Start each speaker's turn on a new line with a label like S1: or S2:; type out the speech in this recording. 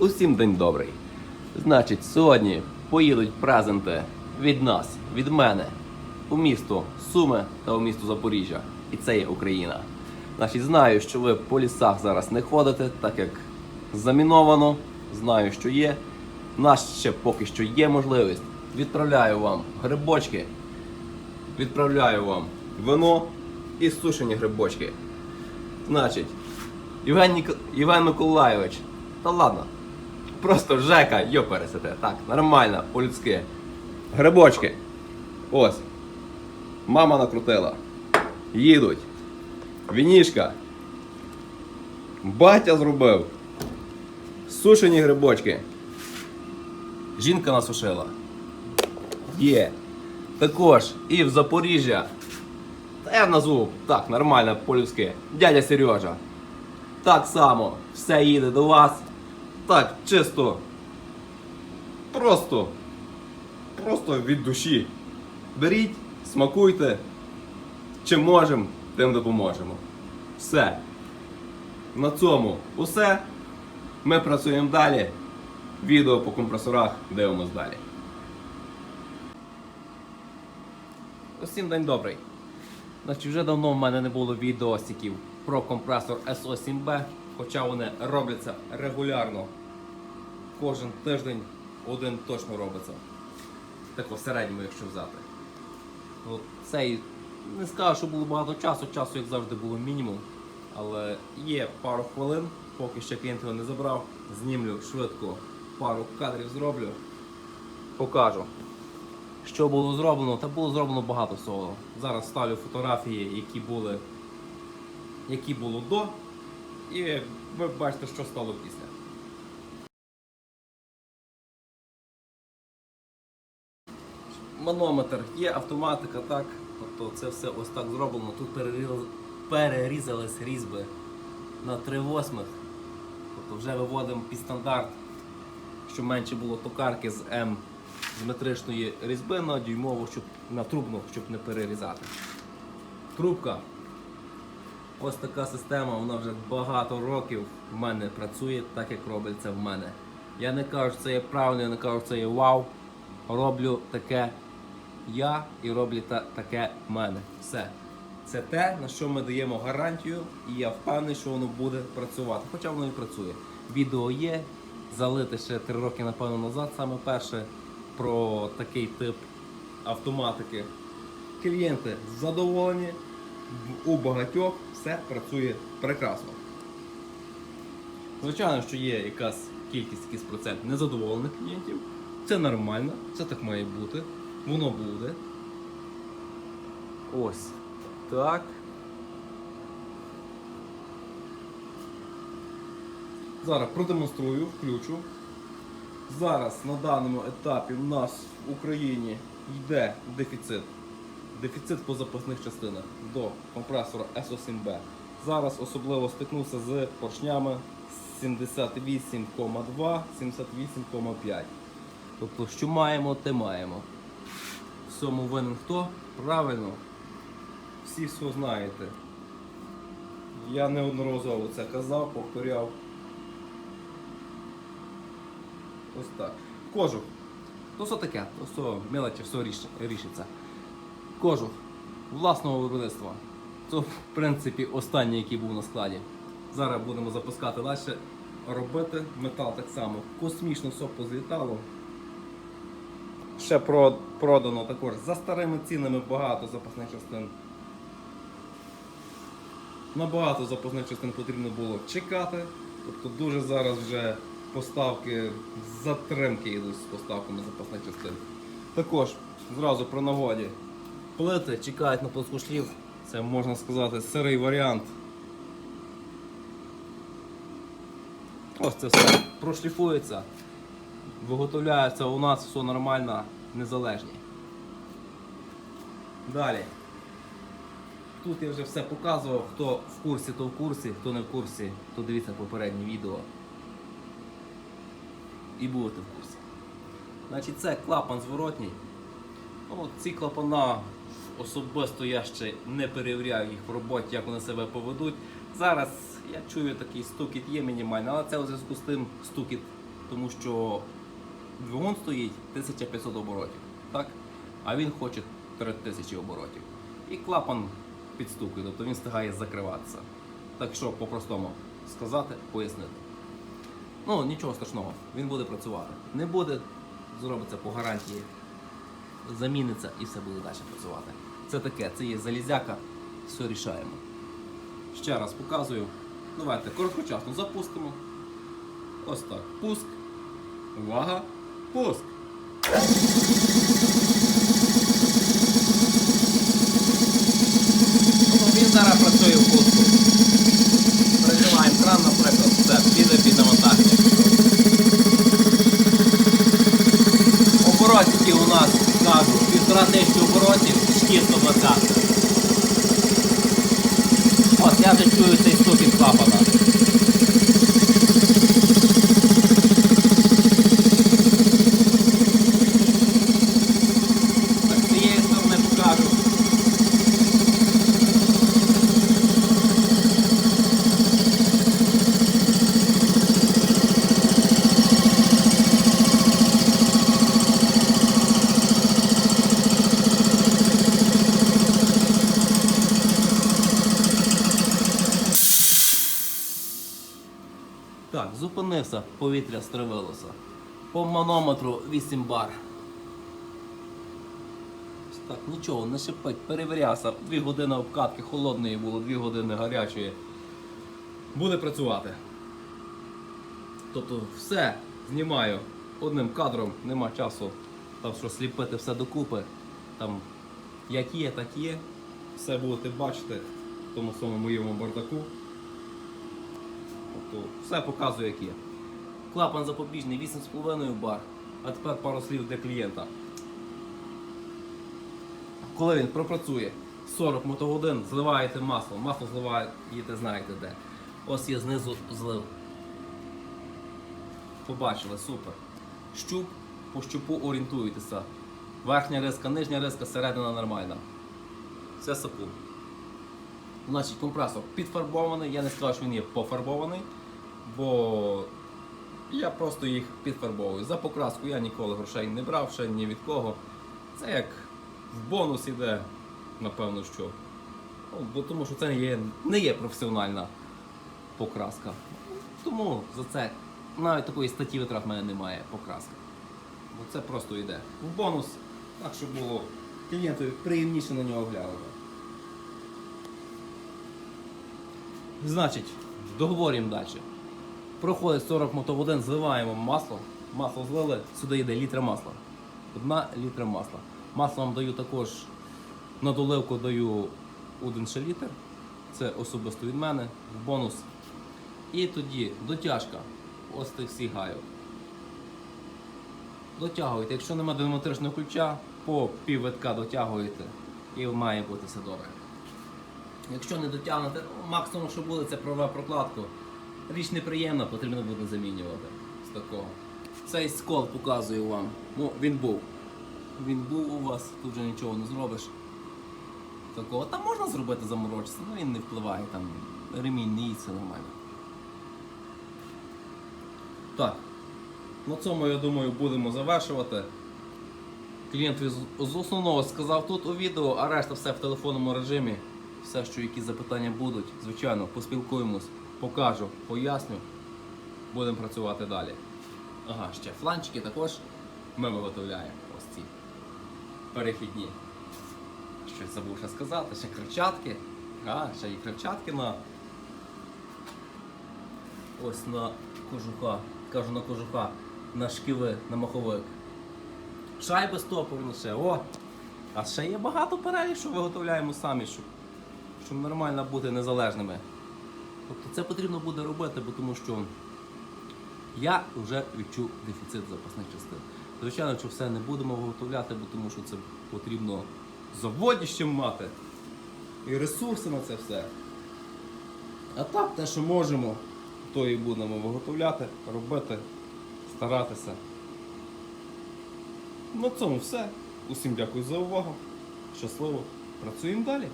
S1: Усім день добрий. Значить, сьогодні поїдуть презенти від нас, від мене, у місто Суми та у місто Запоріжжя. І це є Україна. Значить, знаю, що ви по лісах зараз не ходите, так як заміновано. Знаю, що є. У нас ще поки що є можливість. Відправляю вам грибочки, відправляю вам вино і сушені грибочки. Значить, Євген. Євген Миколайович, та ладно. Просто Жека, йо пересете. Так, нормально, по-людськи. Грибочки. Ось. Мама накрутила. Їдуть. Вінішка. Батя зробив. Сушені грибочки. Жінка насушила. Є. Також і в Запоріжжя. Та я назву так, нормально по-людськи. Дядя Сережа. Так само все їде до вас. Так, чисто. Просто. Просто від душі. Беріть, смакуйте. Чим можемо, тим допоможемо. Все. На цьому усе. Ми працюємо далі. Відео по компресорах дивимось далі. Усім день добрий. Значить, вже давно в мене не було відеосиків про компресор SO7B, хоча вони робляться регулярно. Кожен тиждень один точно робиться. Так в середньому, якщо взяти. Ну, цей не скажу, що було багато часу, часу, як завжди, було мінімум. Але є пару хвилин, поки ще клієнт його не забрав. Знімлю швидко пару кадрів зроблю. Покажу. Що було зроблено? Та було зроблено багато всього. Зараз ставлю фотографії, які були, які було до. І ви бачите, що стало після. Манометр є, автоматика, так. Тобто це все ось так зроблено. Тут перерізали, перерізались різьби на 3 восьмих. Тобто вже виводимо під стандарт, щоб менше було токарки з М з метричної різьби на дюймову, щоб на трубну, щоб не перерізати. Трубка. Ось така система, вона вже багато років в мене працює, так як робиться в мене. Я не кажу, що це є правильно, я не кажу, що це є вау. Роблю таке я і роблю таке мене. Все. Це те, на що ми даємо гарантію, і я впевнений, що воно буде працювати. Хоча воно і працює. Відео є, залите ще 3 роки, напевно, назад, саме перше про такий тип автоматики. Клієнти задоволені, у багатьох все працює прекрасно. Звичайно, що є якась кількість, якийсь процент незадоволених клієнтів. Це нормально, це так має бути. Воно буде. Ось так. Зараз продемонструю, включу. Зараз на даному етапі в нас в Україні йде дефіцит. Дефіцит по запасних частинах до компресора SO7B. Зараз особливо стикнувся з поршнями 78,2, 78,5. Тобто, що маємо, те маємо. Цьому винен хто? Правильно. Всі все знаєте. Я неодноразово це казав, повторяв. Ось так. Кожух. Ну що таке? Ну все, мелочі, все ріш- рішиться. Кожух власного виробництва. Це, в принципі, останній, який був на складі. Зараз будемо запускати далі. Робити метал так само. Космічно все позлітало. Ще про- продано також за старими цінами багато запасних частин. На багато запасних частин потрібно було чекати. Тобто дуже зараз вже поставки затримки йдуть з поставками запасних частин. Також зразу про нагоді. Плити чекають на плоскошлів. Це можна сказати сирий варіант. Ось це все прошліфується. Виготовляється у нас все нормально, незалежні. Далі. Тут я вже все показував, хто в курсі, то в курсі, хто не в курсі, то дивіться попереднє відео. І будете в курсі. Значить, це клапан зворотній. Ну, ці клапана особисто я ще не перевіряв їх в роботі, як вони себе поведуть. Зараз я чую такий стукіт є мінімальний, але це у зв'язку з тим стукіт тому що двигун стоїть 1500 оборотів, так? а він хоче 3000 оборотів. І клапан підстукує, тобто він встигає закриватися. Так що, по-простому сказати, пояснити. Ну, нічого страшного, він буде працювати. Не буде, зробиться по гарантії, заміниться і все буде далі працювати. Це таке, це є залізяка, все рішаємо. Ще раз показую. Давайте короткочасно запустимо. Ось так. Пуск. Увага! Пуск! Ну, Він зараз працює в пуску. Прикриваємо кран, наприклад, все, піде під навантаження. Оборотики у нас, кажу, півтора тисячі оборотів, шкіл 120. От, я вже чую цей стукіт клапана. Так, з цієї сторони покажу. Так, зупинився, повітря стривилося. По манометру 8 бар. Так, нічого, не шипить, перевірявся. Дві години обкатки холодної було, дві години гарячої. Буде працювати. Тобто все знімаю одним кадром, нема часу там що сліпити все докупи. Там як є, так є. Все будете бачити в тому самому моєму бардаку. Тобто все показує, як є. Клапан запобіжний 8,5 бар. А тепер пару слів для клієнта. Коли він пропрацює 40 мотогодин, зливаєте масло. Масло зливаєте, знаєте де. Ось є знизу злив. Побачили, супер. Щуп, по щупу орієнтуєтеся. Верхня риска, нижня риска, середина нормальна. Все сапун. Значить, компресор підфарбований, я не скажу, що він є пофарбований, бо я просто їх підфарбовую. За покраску я ніколи грошей не брав, ще ні від кого. Це як в бонус іде, напевно, що. Ну, бо тому що це є, не є професіональна покраска. Тому за це навіть такої статті витрат в мене немає покраска. Бо це просто йде. В бонус, так щоб було клієнтові приємніше на нього глянути. Значить, договорюємо далі. Проходить 40 мотогодин, зливаємо масло. Масло злили, сюди йде літра масла. Одна літра масла. Масло вам даю також на доливку даю один ще літр. Це особисто від мене, в бонус. І тоді дотяжка ось тих всіх гайок. Дотягуєте. Якщо немає динамометричного ключа, по пів витка дотягуєте і має бути все добре. Якщо не дотягнете, ну, максимум, що буде, це права прокладку. Річ неприємна, потрібно буде замінювати з такого. Цей скол показую вам. Ну, він був. Він був у вас, тут вже нічого не зробиш. Такого. Там можна зробити заморочитися, але він не впливає, там ремінь не їсть, все нормально. Так. На цьому, я думаю, будемо завершувати. Клієнт з основного сказав тут у відео, а решта все в телефонному режимі. Все, що які запитання будуть, звичайно, поспілкуємось, покажу, поясню. Будемо працювати далі. Ага, ще фланчики також ми виготовляємо. Ось ці перехідні. Щось забув ще сказати, ще кричатки. А, ще і кричатки на. Ось на кожуха. Кажу на кожуха, на шківи, на маховик. Шайби стоповні ще. О! А ще є багато перелік, що виготовляємо самі, щоб, щоб нормально бути незалежними. Тобто це потрібно буде робити, бо тому що я вже відчув дефіцит запасних частин. Звичайно, що все не будемо виготовляти, бо тому що це потрібно заводіще мати і ресурси на це все. А так, те, що можемо, то і будемо виготовляти, робити, старатися. На цьому все. Усім дякую за увагу. Щасливо. Працюємо далі.